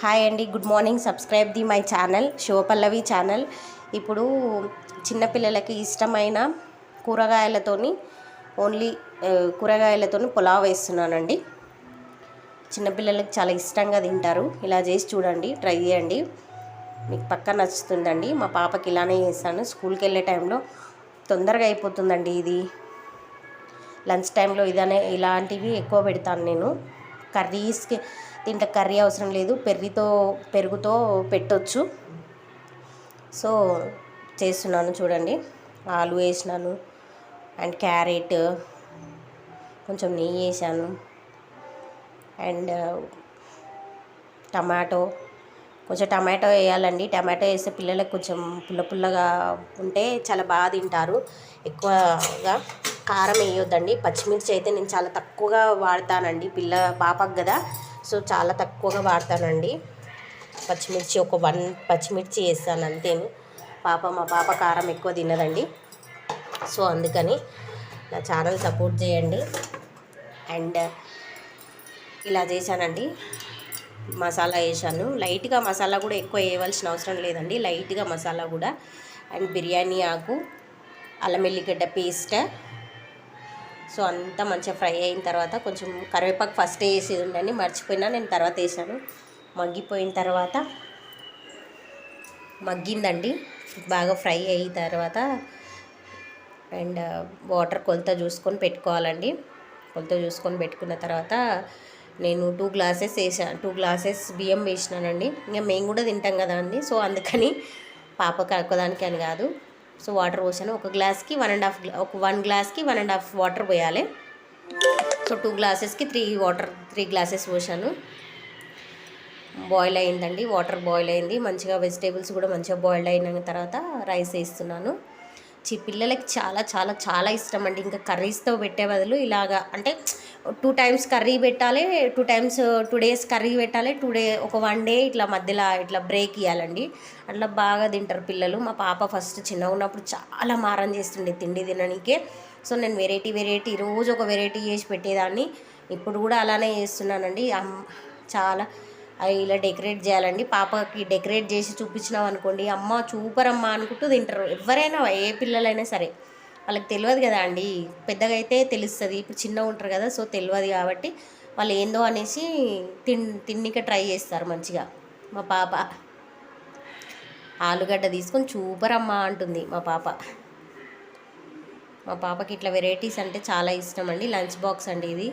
Hi అండి good morning. Subscribe the my channel Shivapallavi channel. ఇప్పుడు చిన్నపిల్లలకి ఇష్టమైన కూరగాయలతోని ఓన్లీ కూరగాయలతోని పులావ్ వేస్తున్నానండి. చిన్నపిల్లలకి చాలా ఇష్టంగా తింటారు. ఇలా చేసి చూడండి ట్రై చేయండి. మీకు పక్క నచ్చుతుందండి. మా పాపకి ఇలానే చేస్తాను. స్కూల్కి వెళ్ళే టైంలో తొందరగా అయిపోతుందండి ఇది. లంచ్ టైంలో ఇదనే ఇలాంటివి ఎక్కువ పెడతాను నేను. కర్రీస్కి దీంట్లో కర్రీ అవసరం లేదు పెర్రితో పెరుగుతో పెట్టొచ్చు. సో చేస్తున్నాను చూడండి. ఆలు వేసినాను అండ్ క్యారెట్ కొంచెం నెయ్యి వేసాను. అండ్ టమాటో కొంచెం టమాటో వేయాలండి. టమాటో వేస్తే పిల్లలకు కొంచెం పుల్ల పుల్లగా ఉంటే చాలా బాగా తింటారు. ఎక్కువగా కారం వేయొద్దండి. పచ్చిమిర్చి అయితే నేను చాలా తక్కువగా వాడతానండి. పిల్ల పాపకు కదా. సో చాలా తక్కువగా వాడతానండి. పచ్చిమిర్చి ఒక వన్ పచ్చిమిర్చి వేస్తాను అంతేను. పాప మా పాప కారం ఎక్కువ తినదండి. సో అందుకని నా ఛానల్ సపోర్ట్ చేయండి. అండ్ ఇలా చేశానండి. మసాలా వేసాను లైట్గా మసాలా కూడా ఎక్కువ వేయవలసిన అవసరం లేదండి. లైట్గా మసాలా కూడా అండ్ బిర్యానీ ఆకు అల్లం వెల్లిగడ్డ పేస్ట్ సో అంతా మంచిగా ఫ్రై అయిన తర్వాత కొంచెం కరివేపాకు ఫస్ట్ వేసేది ఉండండి మర్చిపోయినా నేను తర్వాత వేసాను మగ్గిపోయిన తర్వాత మగ్గిందండి. బాగా ఫ్రై అయిన తర్వాత అండ్ వాటర్ కొలత చూసుకొని పెట్టుకోవాలండి. కొలత చూసుకొని పెట్టుకున్న తర్వాత నేను టూ గ్లాసెస్ వేసాను టూ గ్లాసెస్ బియ్యం వేసినానండి. ఇంకా మేము కూడా తింటాం కదా అండి సో అందుకని పాపకి ఒక్కదానికి అని కాదు. సో వాటర్ పోసాను. ఒక గ్లాస్కి వన్ అండ్ హాఫ్ ఒక వన్ గ్లాస్కి వన్ అండ్ హాఫ్ వాటర్ పోయాలి. సో టూ గ్లాసెస్కి త్రీ వాటర్ త్రీ గ్లాసెస్ పోసాను. బాయిల్ అయిందండి. వాటర్ బాయిల్ అయింది. మంచిగా వెజిటేబుల్స్ కూడా మంచిగా బాయిల్ అయిన తర్వాత రైస్ వేస్తున్నాను. చి పిల్లలకి చాలా చాలా చాలా ఇష్టం అండి. ఇంకా కర్రీస్తో పెట్టే బదులు ఇలాగా అంటే టూ టైమ్స్ కర్రీ పెట్టాలి two times two days curry పెట్టాలి టూ డే ఒక వన్ డే ఇట్లా మధ్యలో ఇట్లా బ్రేక్ ఇవ్వాలండి అట్లా బాగా తింటారు పిల్లలు. మా పాప ఫస్ట్ చిన్నగా ఉన్నప్పుడు చాలా మారం చేస్తుండే తిండి తినడానికే సో నేను వెరైటీ వెరైటీ రోజు ఒక వెరైటీ చేసి పెట్టేదాన్ని. ఇప్పుడు కూడా అలానే చేస్తున్నానండి. అమ్- చాలా అవి ఇలా డెకరేట్ చేయాలండి. పాపకి డెకరేట్ చేసి చూపించినాం అనుకోండి అమ్మ చూపరమ్మా అనుకుంటూ తింటారు. ఎవరైనా ఏ పిల్లలైనా సరే. వాళ్ళకి తెలియదు కదా అండి. పెద్దగా అయితే తెలుస్తుంది. ఇప్పుడు చిన్నగా ఉంటారు కదా సో తెలియదు కాబట్టి వాళ్ళు ఏందో అనేసి తిన్ తిన్నిక ట్రై చేస్తారు మంచిగా. మా పాప. ఆలుగడ్డ తీసుకొని చూపరమ్మా అమ్మ అంటుంది మా పాప. మా పాపకి ఇట్లా వెరైటీస్ అంటే చాలా ఇష్టం అండి. లంచ్ బాక్స్ అండి ఇది.